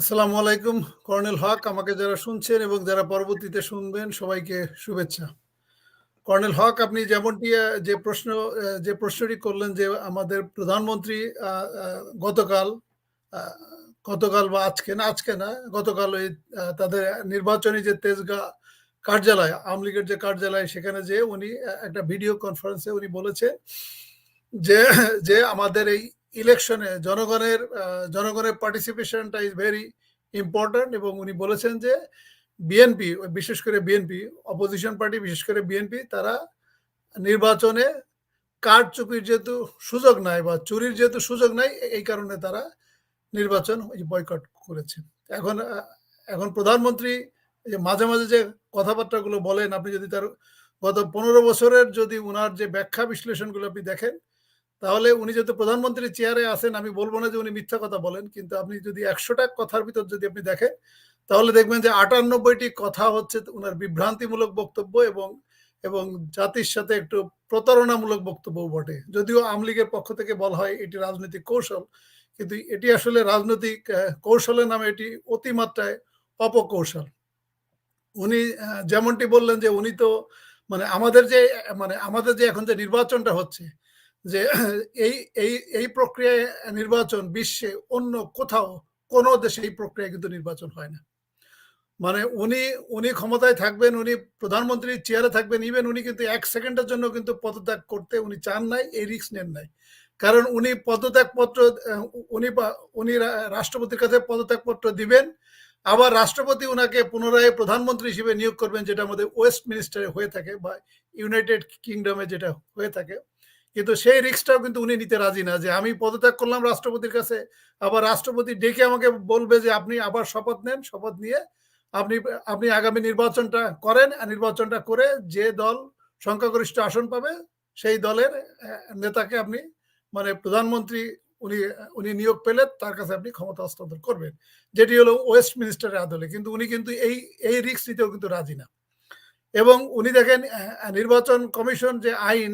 আসসালামু আলাইকুম, কর্নেল হক, আমাকে যারা শুনছেন এবং যারা পরবর্তীতে শুনবেন, সবাইকে শুভেচ্ছা। কর্নেল হক, আপনি যেমনটি যে প্রশ্ন যে প্রশ্নটি করলেন যে আমাদের প্রধানমন্ত্রী গতকাল গতকাল বা আজকে না আজকে না, গতকাল ওই তাদের নির্বাচনী যে তেজগা কার্যালয়, আওয়ামী লীগের যে কার্যালয়, সেখানে যে উনি একটা ভিডিও কনফারেন্সে উনি বলেছে যে যে আমাদের এই ইলেকশনে জনগণের জনগণের পার্টিসিপেশনটা ইজ ভেরি ইম্পর্ট্যান্ট এবং উনি বলেছেন যে বিএনপি বিশেষ করে বিএনপি অপোজিশন পার্টি বিশেষ করে বিএনপি তারা নির্বাচনে কার চুপির যেহেতু সুযোগ নাই বা চুরির যেহেতু সুযোগ নাই এই কারণে তারা নির্বাচন বয়কট করেছে। এখন এখন প্রধানমন্ত্রী মাঝে মাঝে যে কথাবার্তাগুলো বলেন, আপনি যদি তার গত পনেরো বছরের যদি উনার যে ব্যাখ্যা বিশ্লেষণগুলো আপনি দেখেন তাহলে উনি যেহেতু প্রধানমন্ত্রীর চেয়ারে আছেন, আমি বলব না যে উনি মিথ্যা কথা বলেন, কিন্তু আপনি যদি একশোটা কথার ভিতর যদি আপনি দেখেন, তাহলে দেখবেন যে আটানব্বইটি কথা হচ্ছে উনার বিভ্রান্তিমূলক বক্তব্য এবং এবং জাতির সাথে একটু প্রতারণামূলক বক্তব্য বটে। যদিও আওয়ামী লীগের পক্ষ থেকে বলা হয় এটি রাজনৈতিক কৌশল, কিন্তু এটি আসলে রাজনৈতিক কৌশলের নামে এটি অতিমাত্রায় অপকৌশল। উনি যেমনটি বললেন যে উনি তো মানে আমাদের যে মানে আমাদের যে এখন যে নির্বাচনটা হচ্ছে যে এই এই এই প্রক্রিয়ায় নির্বাচন বিশ্বে অন্য কোথাও, কোনো দেশে এই প্রক্রিয়ায় কিন্তু নির্বাচন হয় না। মানে উনি উনি ক্ষমতায় থাকবেন, উনি প্রধানমন্ত্রীর চেয়ারে থাকবেন ইভেন উনি কিন্তু এক সেকেন্ডের জন্য কিন্তু পদত্যাগ করতে উনি চান নাই, এই রিস্ক নেন নাই। কারণ উনি পদত্যাগপত্র উনি উনি রাষ্ট্রপতির কাছে পদত্যাগপত্র দিবেন, আবার রাষ্ট্রপতি উনাকে পুনরায় প্রধানমন্ত্রী হিসেবে নিয়োগ করবেন, যেটা আমাদের ওয়েস্ট মিনিস্টারে হয়ে থাকে, বা ইউনাইটেড কিংডমে যেটা হয়ে থাকে। কিন্তু সেই রিস্কটাও কিন্তু উনি নিতে রাজি না যে আমি পদত্যাগ করলাম রাষ্ট্রপতির কাছে, আবার রাষ্ট্রপতি ডেকে আমাকে বলবে যে আপনি আবার শপথ নেন, শপথ নিয়ে আপনি আপনি আগামী নির্বাচনটা করেন নির্বাচনটা করে যে দল সংখ্যাগরিষ্ঠ আসন পাবে সেই দলের নেতাকে আপনি মানে প্রধানমন্ত্রী উনি উনি নিয়োগ পেলে তার কাছে আপনি ক্ষমতা হস্তান্তর করবেন। যেটি হলো ওয়েস্ট মিনিস্টারের আদলে। কিন্তু উনি কিন্তু এই এই রিক্স নিতেও কিন্তু রাজি না। এবং উনি দেখেন নির্বাচন কমিশন যে আইন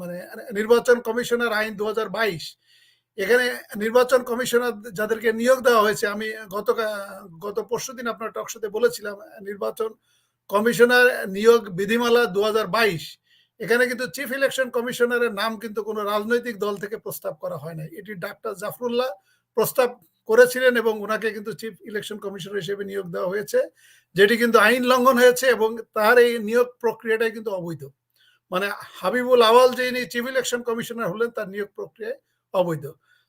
মানে নির্বাচন কমিশনের আইন দু হাজার বাইশ, এখানে নির্বাচন কমিশনার যাদেরকে নিয়োগ দেওয়া হয়েছে, আমি গত গত পরশু দিন আপনার টকশোতে বলেছিলাম, নির্বাচন কমিশনার নিয়োগ বিধিমালা দু হাজার বাইশ, এখানে কিন্তু চিফ ইলেকশন কমিশনারের নাম কিন্তু কোনো রাজনৈতিক দল থেকে প্রস্তাব করা হয় নাই। এটি ডাক্তার জাফরুল্লাহ প্রস্তাব করেছিলেন এবং ওনাকে কিন্তু চিফ ইলেকশন কমিশনার হিসেবে নিয়োগ দেওয়া হয়েছে, যেটি কিন্তু আইন লঙ্ঘন হয়েছে এবং তার এই নিয়োগ প্রক্রিয়াটাই কিন্তু অবৈধ। মানে হাবিবুল আওয়াল যিনি চিফ ইলেকশন কমিশনার হলেন, তার নিয়োগ প্রক্রিয়ায় অবৈধ।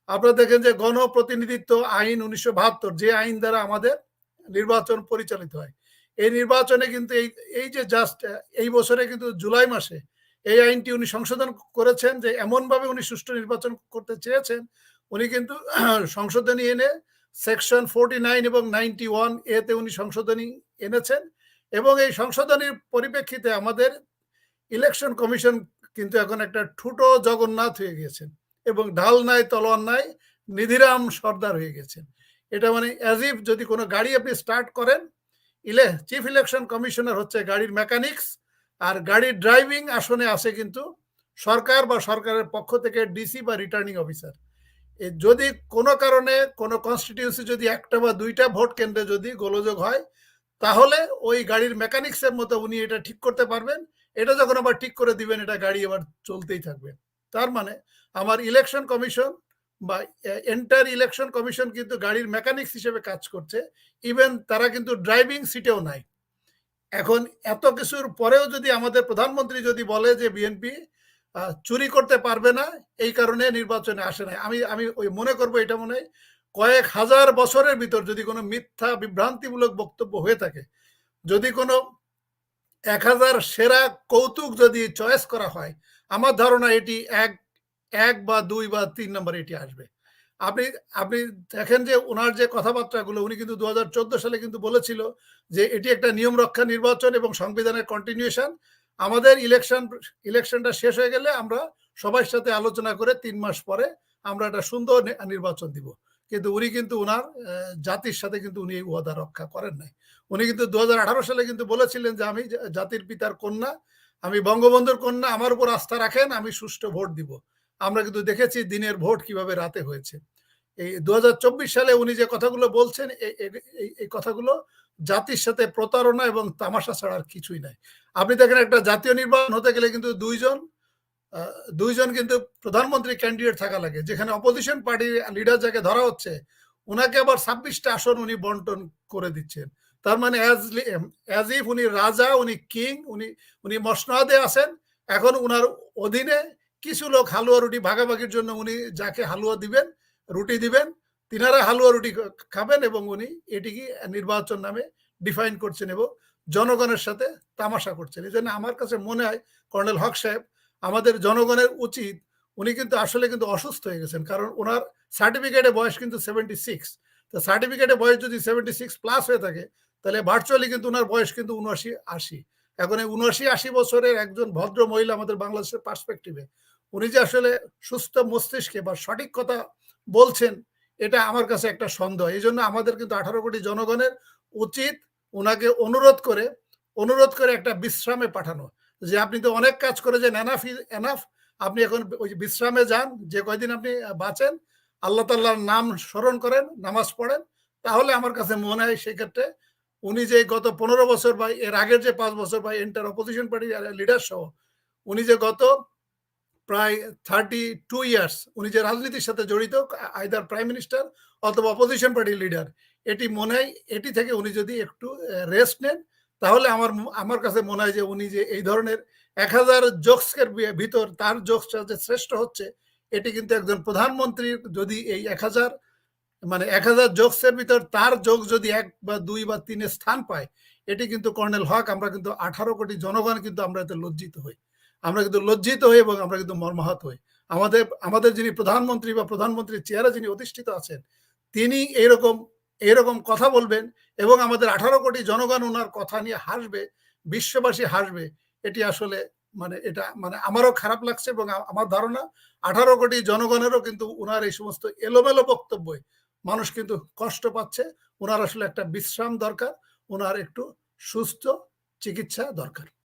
আপনারা দেখেন যে গণপ্রতিনিধিত্ব আইন উনিশশো বাহাত্তর, যে আইন দ্বারা আমাদের নির্বাচন পরিচালিত হয়। এই নির্বাচনে কিন্তু এই এই যে জাস্ট এই বছরে কিন্তু জুলাই মাসে এই আইনটি উনি সংশোধন করেছেন যে এমনভাবে উনি সুষ্ঠু নির্বাচন করতে চেয়েছেন উনি কিন্তু সংশোধনী এনে সেকশন ফোরটি নাইন এবং নাইনটি ওয়ান এতে উনি সংশোধনী এনেছেন এবং এই সংশোধনীর পরিপ্রেক্ষিতে আমাদের ইলেকশন কমিশন কিন্তু এখন একটা ঠুটো জগন্নাথ হয়ে গিয়েছেন এবং ঢাল নাই, তলোয়ার নাই, নিধিরাম সর্দার হয়ে গেছেন। এটা মানে অ্যাজ ইফ যদি কোনো গাড়ি আপনি স্টার্ট করেন, ইলে চিফ ইলেকশন কমিশনার হচ্ছে গাড়ির মেকানিক্স আর গাড়ির ড্রাইভিং আসনে আসে কিন্তু সরকার বা সরকারের পক্ষ থেকে ডিসি বা রিটার্নিং অফিসার যদি কোনো কারণে কোনো কনস্টিটিউন্সি যদি একটা বা দুইটা ভোট কেন্দ্রে যদি গোলযোগ হয়, তাহলে ওই গাড়ির মেকানিক্সের মতো উনি এটা ঠিক করতে পারবেন। এটা যখন আবার ঠিক করে দিবেন, এটা গাড়ি আবার চলতেই থাকবে। তার মানে আমার ইলেকশন কমিশন বা এন্টার ইলেকশন কমিশন কিন্তু গাড়ির মেকানিক্স হিসেবে কাজ করছে। ইভেন তারা কিন্তু ড্রাইভিং সিটেও নাই। এখন এত কিছুর পরেও যদি আমাদের প্রধানমন্ত্রী যদি বলে যে, বিএনপি চুরি করতে পারবে না, এই কারণে নির্বাচনে আসে না আমি আমি ওই মনে করব এটা মনে হয়, কয়েক হাজার বছরের ভিতর যদি কোনো মিথ্যা বিভ্রান্তিমূলক বক্তব্য হয়ে থাকে, যদি কোনো এক হাজার সেরা কৌতুক যদি চয়েস করা হয়, আমার ধারণা এটি এক এক বা দুই বা তিন নম্বর এটি আসবে। আপনি আপনি দেখেন যে ওনার যে কথাবার্তাগুলো, উনি কিন্তু দু হাজার চোদ্দ সালে কিন্তু বলেছিল যে এটি একটা নিয়ম রক্ষা নির্বাচন এবং সংবিধানের কন্টিনিউশন আমাদের ইলেকশন ইলেকশনটা শেষ হয়ে গেলে আমরা সবার সাথে আলোচনা করে তিন মাস পরে আমরা একটা সুন্দর নির্বাচন দিব। কিন্তু উনি কিন্তু ওনার জাতির সাথে কিন্তু উনি এই ওয়াদা রক্ষা করেন নাই। উনি কিন্তু দু হাজার আঠারো সালে কিন্তু বলেছিলেন যে, আমি জাতির পিতার কন্যা, আমি বঙ্গবন্ধুর কন্যা, আমার উপর আস্থা রাখেন, আমি সুষ্ঠু ভোট দিব। আমরা কিন্তু দেখেছি দিনের ভোট কীভাবে রাতে হয়েছে। এই ২০২৪ সালে উনি যে কথাগুলো বলছেন এই কথাগুলো জাতির সাথে প্রতারণা এবং তামাশা ছাড়া আর কিছুই নাই। আপনি দেখেন একটা জাতীয় নির্বাচন হতে গেলে কিন্তু ২ জন আ ২ জন কিন্তু প্রধানমন্ত্রী ক্যান্ডিডেট থাকা লাগে। যেখানে অপোজিশন পার্টির লিডার যাকে ধরা হচ্ছে, উনাকে আবার ছাব্বিশটা আসন উনি বন্টন করে দিচ্ছেন। তার মানে অ্যাজ ইফ উনি রাজা, উনি কিং, উনি উনি মসনাদে আছেন। এখন উনার অধীনে কিছু লোক হালুয়া রুটি ভাগাভাগির জন্য উনি যাকে হালুয়া দিবেন, রুটি দিবেন, তিনারা হালুয়া রুটি খাবেন এবং উনি এটিকে নির্বাচন নামে ডিফাইন করছেন এবং জনগণের সাথে তামাশা করছেন। এই জন্য আমার কাছে মনে হয় কর্নেল হক সাহেব আমাদের জনগণের উচিত উনি কিন্তু আসলে কিন্তু অসুস্থ হয়ে গেছেন। কারণ ওনার সার্টিফিকেটে বয়স কিন্তু 76 তো সার্টিফিকেটে বয়স যদি 76 প্লাস হয়ে থাকে, তাহলে ভার্চুয়ালি কিন্তু ওনার বয়স কিন্তু ৭৯-৮০ এখন এই ৭৯-৮০ বছরের একজন ভদ্র মহিলা আমাদের বাংলাদেশের পার্সপেক্টিভে উনি যে আসলে সুস্থ মস্তিষ্কে বা সঠিক কথা বলছেন, এটা আমার কাছে একটা সন্দেহ। এই জন্য আমাদের কিন্তু ১৮ কোটি জনগণের উচিত ওনাকে অনুরোধ করে, অনুরোধ করে একটা বিশ্রামে পাঠানো। যে আপনি তো অনেক কাজ করেছেন এনাফ এনাফ। আপনি এখন ওই বিশ্রামে যান। যে কয়দিন আপনি বাঁচেন, আল্লাহ তাআলার নাম স্মরণ করেন, নামাজ পড়েন। তাহলে আমার কাছে মনে হয় সেক্ষেত্রে উনি যে গত ১৫ বছর বা এর আগের যে পাঁচ বছর বা এন্টার অপোজিশন পার্টি লিডার সহ উনি যে গত প্রায় 32 ইয়ার্স উনি যে রাজনীতির সাথে জড়িত আইদার প্রাইম মিনিস্টার অথবা অপোজিশন পার্টির লিডার। এটি মনে হয় এটি থেকে উনি যদি একটু রেস্ট নেন, তাহলে আমার আমার কাছে মনে হয় যে উনি যে এই ধরনের ১০০০ জোকস এর বি ভিতর তার জোকসটা যে শ্রেষ্ঠ হচ্ছে, এটি কিন্তু একজন প্রধানমন্ত্রীর যদি এই ১০০০ মানে ১০০০ জোকস এর ভিতর তার জোকস যদি এক বা দুই বা তিনে স্থান পায়, এটি কিন্তু কর্নেল হক আমরা কিন্তু ১৮ কোটি জনগণ কিন্তু আমরা এতে লজ্জিত হই। আমরা কিন্তু লজ্জিত হই এবং আমরা কিন্তু মর্মাহত হই। আমাদের আমাদের যিনি প্রধানমন্ত্রী বা প্রধানমন্ত্রীর চেয়ারে যিনি অধিষ্ঠিত আছেন, তিনি এইরকম এরকম কথা বলবেন এবং আমাদের ১৮ কোটি জনগণ ওনার কথা নিয়ে হাসবে, বিশ্ববাসী হাসবে। এটি আসলে মানে এটা মানে আমারও খারাপ লাগছে এবং আমার ধারণা ১৮ কোটি জনগণেরও কিন্তু ওনার এই সমস্ত এলোমেলো বক্তব্যে মানুষ কিন্তু কষ্ট পাচ্ছে। ওনার আসলে একটা বিশ্রাম দরকার। ওনার একটু সুস্থ চিকিৎসা দরকার।